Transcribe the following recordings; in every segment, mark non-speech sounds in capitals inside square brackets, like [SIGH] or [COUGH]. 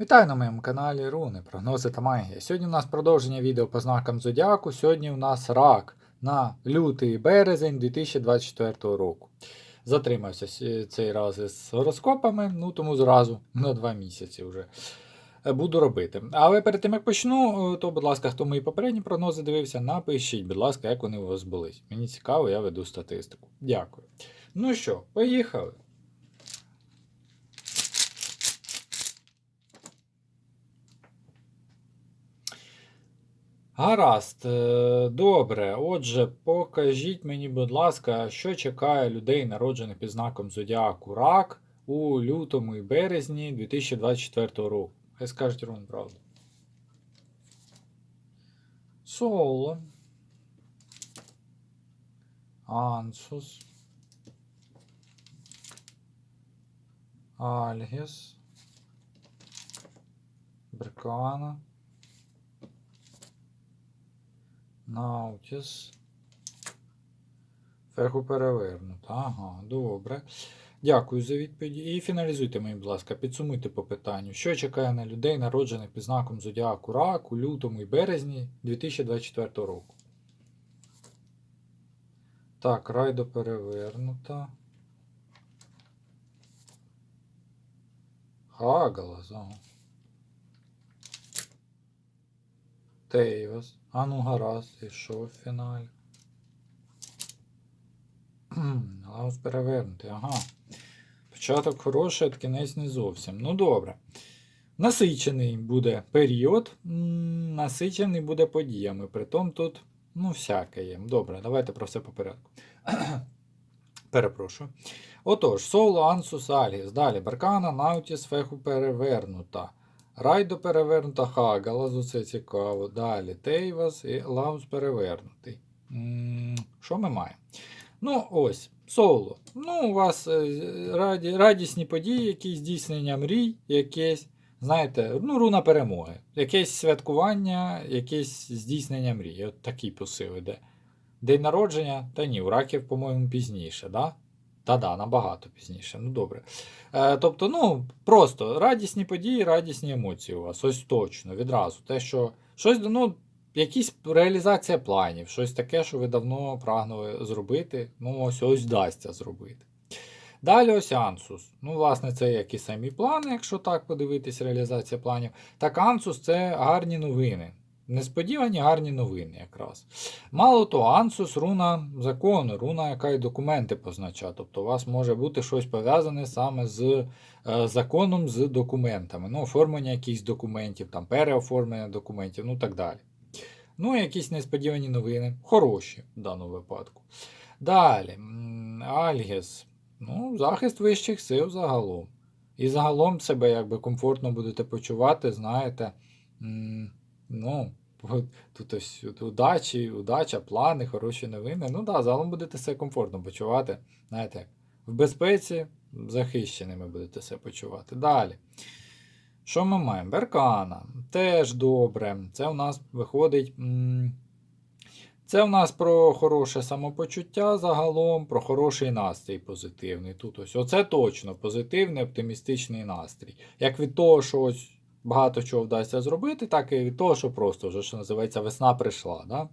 Вітаю на моєму каналі Руни, прогнози та магія. Сьогодні у нас продовження відео по знакам Зодіаку. Сьогодні у нас рак на лютий березень 2024 року. Затримався цей раз із гороскопами, ну тому зразу на два місяці вже е, буду робити. Але перед тим як почну, е, то, будь ласка, хто мої попередні прогнози дивився, напишіть, будь ласка, як вони у вас були. Мені цікаво, я веду статистику. Дякую. Ну що, поїхали. Гаразд, е, добре. Отже, покажіть мені, будь ласка, що чекає людей, народжених під знаком Зодіаку Рак у лютому і березні 2024 року. Хай скажуть ровно правду. Соло. Ансус. Альгіс. Беркана. Наутіс. Феху перевернуто. Ага, добре. Дякую за відповіді. І фіналізуйте мені, будь ласка, підсумуйте по питанню. Що чекає на людей, народжених під знаком Зодіаку Рак у лютому і березні 2024 року? Так, райдо перевернута. Хагалас, ага. Тейвас. А ну гаразд, і що в фіналі? Лаус перевернутий, ага. Початок хороший, а кінець не зовсім. Ну добре. Насичений буде період, насичений буде подіями. Притом тут, ну, всяке є. Добре, давайте про все по порядку. [CLEARS THROAT] Перепрошую. Отож, Соло, Ансус, Альгіс. Далі Баркана, Наутіс, Феху перевернута. Райдо перевернута Хагалазу, це цікаво. Далі Тейвас і Лаус перевернутий. Що ми маємо? Ну, ось, соло. Ну, у вас е, раді, радісні події, якісь здійснення мрій, якесь, знаєте, ну, руна перемоги. Якесь святкування, якесь здійснення мрій. От такий посил іде. День народження, та ні, у раків, по-моєму, пізніше, да? Та-да, набагато пізніше. Ну добре. Е, тобто, ну, просто радісні події, радісні емоції у вас. Ось точно, відразу. Те, що щось, ну, якісь реалізація планів, щось таке, що ви давно прагнули зробити. Ну, ось ось вдасться зробити. Далі ось Ансус. Ну, власне, це як і самі плани, якщо так подивитись, реалізація планів. Так, Ансус це гарні новини. Несподівані гарні новини якраз. Мало того, Ансус руна закону, руна, яка і документи позначає. Тобто у вас може бути щось пов'язане саме з е, законом, з документами. Ну, оформлення якихось документів, там, переоформлення документів, ну так далі. Ну, якісь несподівані новини. Хороші в даному випадку. Далі, м, Альгіс. Ну, захист вищих сил загалом. І загалом себе якби комфортно будете почувати, знаєте. Ну, тут ось удачі, удача, плани, хороші новини. Ну да, загалом будете себе комфортно почувати. Знаєте, в безпеці, захищеними будете себе почувати. Далі. Що ми маємо? Беркана. Теж добре. Це у нас виходить. Це у нас про хороше самопочуття загалом, про хороший настрій позитивний. Тут ось оце точно позитивний, оптимістичний настрій. Як від того, що ось багато чого вдасться зробити, так і від того, що просто вже, що називається, весна прийшла. Да?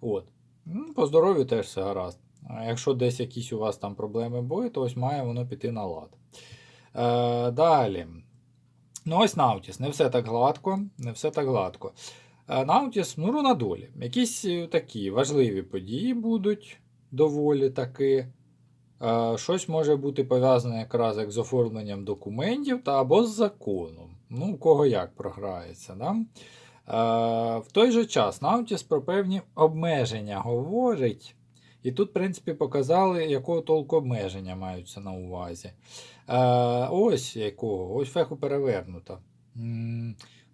От. Ну, По здоров'ю теж все гаразд. Якщо десь якісь у вас там проблеми були, то ось має воно піти на лад. Е, далі. Ну, ось Наутіс. Не все так гладко, не все так гладко. Е, ну, руна долі. Якісь е, такі важливі події будуть доволі таки. Е, Щось може бути пов'язане якраз як з оформленням документів та або з законом. Ну, у кого як програється. Да? Е, В той же час Наутіс про певні обмеження говорить. І тут, в принципі, показали, якого толку обмеження маються на увазі. Е, ось якого, ось феху перевернуто.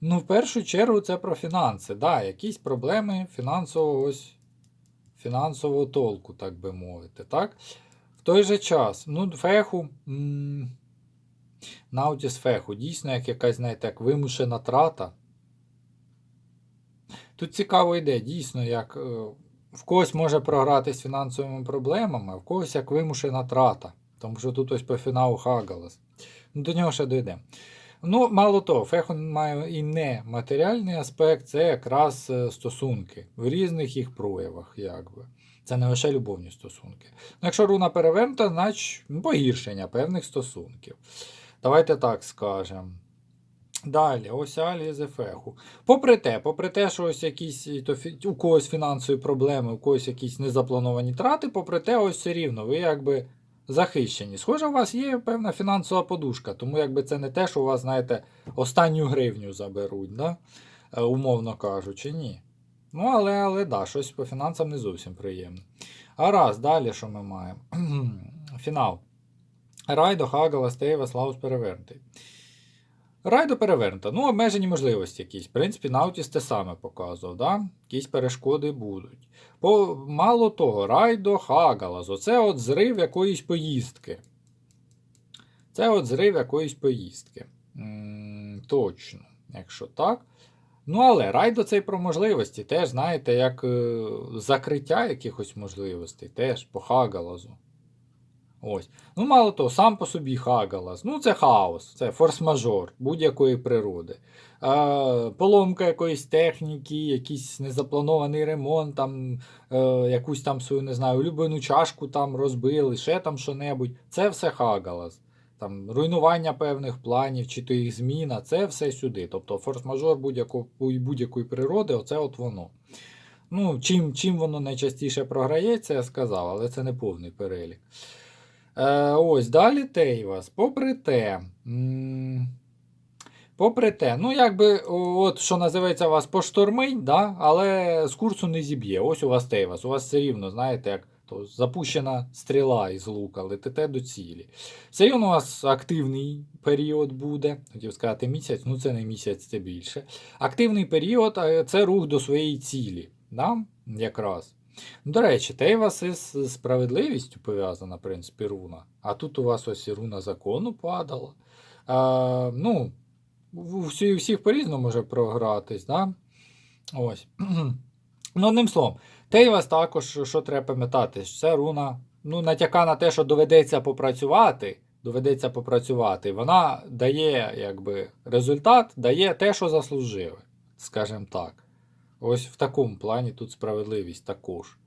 Ну, в першу чергу, це про фінанси. Да, якісь проблеми фінансового, ось, фінансового толку, так би мовити. Так? В той же час, ну, феху. м, Наутіс феху, дійсно, як якась, знаєте, як вимушена трата. Тут цікаво йде, дійсно, як е, в когось може програти з фінансовими проблемами, а в когось як вимушена трата. Тому що тут ось по фіналу Хагалас. Ну, до нього ще дійдемо. Ну, мало того, фехун має і не матеріальний аспект, це якраз е, стосунки в різних їх проявах, якби. Це не лише любовні стосунки. Ну, якщо руна перевернута, значить ну, погіршення певних стосунків. Давайте так скажемо. Далі, ось Алі з Ефеху. Попри те, попри те, що ось якісь то у когось фінансові проблеми, у когось якісь незаплановані трати, попри те, ось все рівно, ви якби захищені. Схоже, у вас є певна фінансова подушка, тому якби це не те, що у вас, знаєте, останню гривню заберуть, да? Е, умовно кажучи, ні. Ну, але, але да, щось по фінансам не зовсім приємно. А раз, далі що ми маємо? [CLEARS THROAT] Фінал. Райдо, Хагала, Стейва, Слаус перевернутий. Райдо перевернута. Ну, обмежені можливості якісь. В принципі, Наутіс те саме показував, да? якісь перешкоди будуть. По, мало того, Райдо Хагалас. Оце от зрив якоїсь поїздки. Це от зрив якоїсь поїздки. м точно, якщо так. Ну, але Райдо це і про можливості. Теж, знаєте, як е, закриття якихось можливостей, теж по Хагалазу. Ось. Ну, мало того, сам по собі Хагалас. Ну, це хаос, це форс-мажор будь-якої природи. Е, поломка якоїсь техніки, якийсь незапланований ремонт, там, е, якусь там свою, не знаю, улюблену чашку там розбили, ще там що-небудь. Це все Хагалас. Там, руйнування певних планів, чи то їх зміна, це все сюди. Тобто форс-мажор будь-якої будь-якої природи, оце от воно. Ну, чим, чим воно найчастіше програється, я сказав, але це не повний перелік. Е, ось, далі Тейвас. Попри те. Попри те, ну якби, от що називається, вас поштормить, да? але з курсу не зіб'є. Ось у вас Тейвас. У вас все рівно, знаєте, як то запущена стріла із лука, летите до цілі. Все рівно у вас активний період буде. Хотів сказати місяць, ну це не місяць, це більше. Активний період це рух до своєї цілі. Да? Якраз. До речі, Тейвас із справедливістю пов'язана, в принципі, руна. А тут у вас ось і руна закону падала. А, ну, у всі- всіх по-різному може програтись, да? Ось. [CLEARS THROAT] ну, одним словом, Тейвас також, що треба пам'ятати, що це руна ну, натяка на те, що доведеться попрацювати. Доведеться попрацювати. Вона дає якби, результат, дає те, що заслужили, скажімо так. Ось в такому плані тут справедливість також.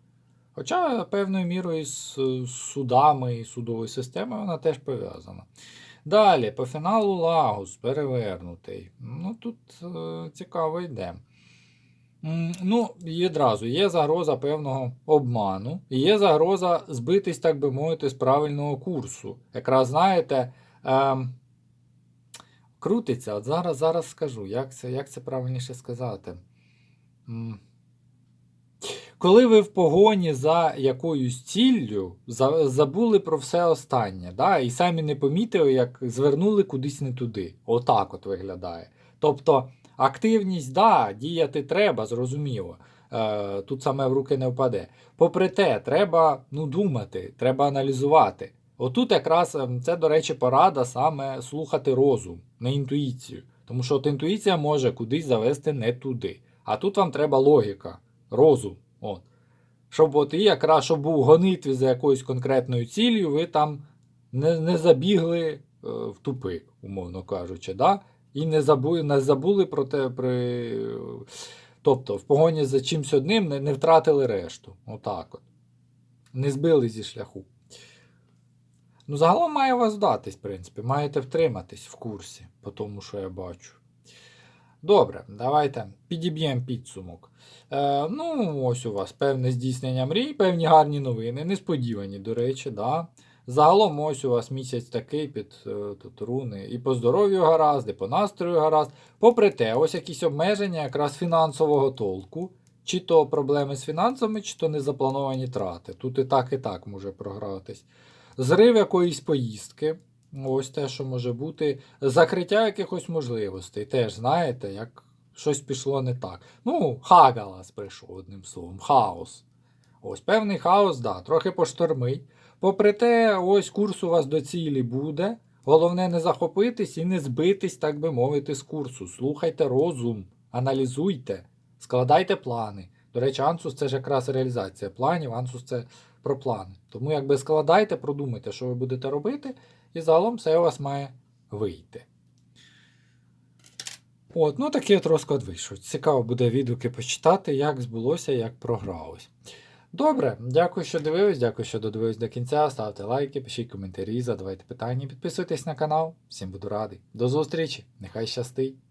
Хоча певною мірою з е, судами і судовою системою вона теж пов'язана. Далі, по фіналу Лагус перевернутий. Ну тут е, цікаво йде. Ну, і одразу є загроза певного обману, є загроза збитись, так би мовити, з правильного курсу. Якраз знаєте, ем, крутиться, от зараз, зараз скажу, як це, як це правильніше сказати. Коли ви в погоні за якоюсь ціллю, забули про все останнє, да? і самі не помітили, як звернули кудись не туди. Отак от виглядає. Тобто активність, да, діяти треба, зрозуміло. Е, тут саме в руки не впаде. Попри те, треба ну, думати, треба аналізувати. Отут якраз ем, це, до речі, порада саме слухати розум, не інтуїцію. Тому що от інтуїція може кудись завести не туди. А тут вам треба логіка, розум. От. Щоб от і якраз щоб був гонитві за якоюсь конкретною ціллю, ви там не, не забігли е, в тупик, умовно кажучи. Да? І не забули, не забули про те, при... тобто в погоні за чимось одним не, не втратили решту. Отак от. Не збили зі шляху. Ну, загалом має вас вдатись, в принципі. Маєте втриматись в курсі, по тому, що я бачу. Добре, давайте підіб'ємо підсумок. Е, ну, ось у вас певне здійснення мрій, певні гарні новини, несподівані, до речі, да. Загалом ось у вас місяць такий під е, тут руни і по здоров'ю гаразд, і по настрою гаразд. Попри те, ось якісь обмеження якраз фінансового толку, чи то проблеми з фінансами, чи то незаплановані трати. Тут і так, і так може програтись. Зрив якоїсь поїздки. Ось те, що може бути. Закриття якихось можливостей. Теж знаєте, як щось пішло не так. Ну, Хагалас прийшов одним словом, хаос. Ось певний хаос, да, трохи поштормить. Попри те, ось курс у вас до цілі буде. Головне не захопитись і не збитись, так би мовити, з курсу. Слухайте розум, аналізуйте, складайте плани. До речі, Ансус це ж якраз реалізація планів, Ансус це про плани. Тому якби складайте, продумайте, що ви будете робити, і загалом все у вас має вийти. От, ну такий от розклад вийшов. Цікаво буде відгуки почитати, як збулося, як програлось. Добре, дякую, що дивились, дякую, що додивились до кінця. Ставте лайки, пишіть коментарі, задавайте питання, підписуйтесь на канал. Всім буду радий. До зустрічі! Нехай щастить!